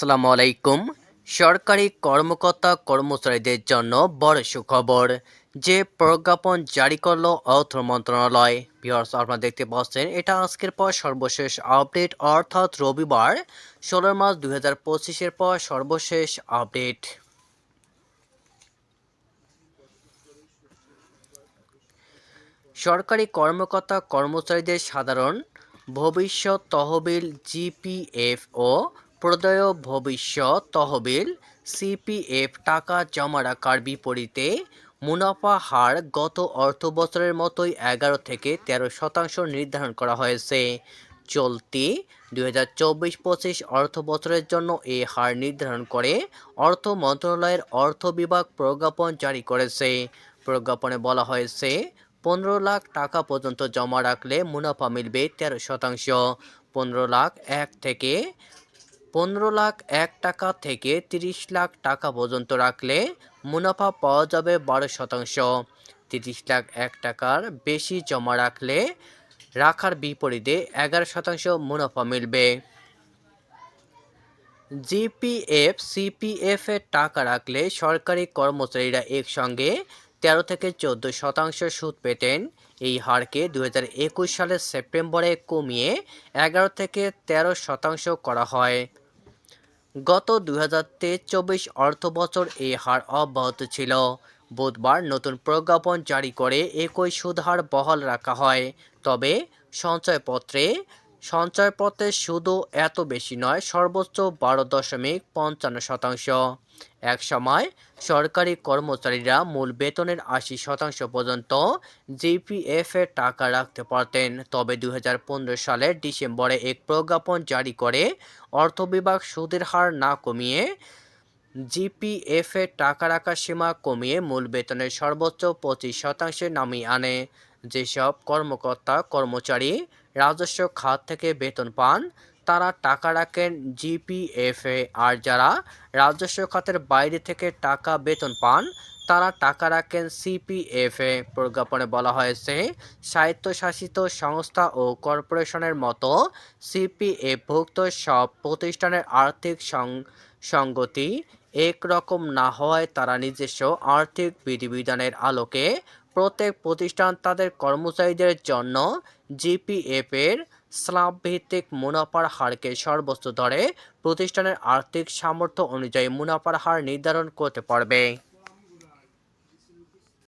আসসালামু আলাইকুম। সরকারি কর্মকর্তা কর্মচারীদের জন্য বড় সুখবর, যে প্রজ্ঞাপন জারি করল অর্থ মন্ত্রণালয়। ভিউয়ার্স, আপনারা দেখতে পাচ্ছেন, এটা আজকের পর সর্বশেষ আপডেট, অর্থাৎ রবিবার ষোলো মার্চ দুই হাজার পঁচিশের পর সর্বশেষ আপডেট। সরকারি কর্মকর্তা কর্মচারীদের সাধারণ ভবিষ্যৎ তহবিল জিপিএফ ও প্রদয় ভবিষ্যৎ তহবিল সিপিএফ টাকা জমা রাখার বিপরীতে মুনাফা হার গত অর্থ বছরের মতোই এগারো থেকে তেরো শতাংশ নির্ধারণ করা হয়েছে। চলতি দুই হাজার চব্বিশ পঁচিশ অর্থ বছরের জন্য এই হার নির্ধারণ করে অর্থ মন্ত্রণালয়ের অর্থ বিভাগ প্রজ্ঞাপন জারি করেছে। প্রজ্ঞাপনে বলা হয়েছে, পনেরো লাখ টাকা পর্যন্ত জমা রাখলে মুনাফা মিলবে তেরো শতাংশ। পনেরো লাখ এক থেকে পনেরো লাখ এক টাকা থেকে তিরিশ লাখ টাকা পর্যন্ত রাখলে মুনাফা পাওয়া যাবে বারো শতাংশ। তিরিশ লাখ এক টাকার বেশি জমা রাখলে রাখার বিপরীতে এগারো শতাংশ মুনাফা মিলবে। জিপিএফ, সিপিএফ এর টাকা রাখলে সরকারি কর্মচারীরা একসঙ্গে তেরো থেকে চোদ্দ শতাংশ সুদ পেতেন। এই হারকে দু হাজার একুশ সালের সেপ্টেম্বরে কমিয়ে এগারো থেকে তেরো শতাংশ করা হয়। গত দু হাজার চব্বিশ অর্থ বছর এই হার অব্যাহত ছিল। বুধবার নতুন প্রজ্ঞাপন জারি করে একই সুদহার বহাল রাখা হয়। তবে সঞ্চয়পত্রে সঞ্চয়পত্রের সুদও এত বেশি নয়, সর্বোচ্চ বারো দশমিক পঞ্চান্ন শতাংশ। এক সময় সরকারি কর্মচারীরা মূল বেতনের আশি শতাংশ পর্যন্ত জিপিএফ টাকা রাখতে পারতেন। তবে দু হাজার পনেরো সালের ডিসেম্বরে এক প্রজ্ঞাপন জারি করে অর্থ বিভাগ সুদের হার না কমিয়ে জিপিএফ টাকা রাখার সীমা কমিয়ে মূল বেতনের সর্বোচ্চ পঁচিশ শতাংশে নামিয়ে আনে। যেসব কর্মকর্তা, কর্মচারী রাজস্ব খাত থেকে বেতন পান। তারা টাকা রাখেন জিপিএফে আর যারা রাজস্ব খাতের বাইরে থেকে টাকা বেতন পান, তারা টাকা রাখেন সিপিএফে প্রজ্ঞাপনে বলা হয়েছে, স্বায়ত্তশাসিত সংস্থা ও কর্পোরেশনের মতো সিপিএফভুক্ত সব প্রতিষ্ঠানের আর্থিক সঙ্গতি একরকম না হওয়ায় তারা নিজস্ব আর্থিক বিধিবিধানের আলোকে প্রত্যেক প্রতিষ্ঠান তাদের কর্মচারীদের জন্য জিপিএফ এর স্ল্যাব ভিত্তিক মুনাফার হারকে সর্বোচ্চ ধরে প্রতিষ্ঠানের আর্থিক সামর্থ্য অনুযায়ী মুনাফার হার নির্ধারণ করতে পারবে।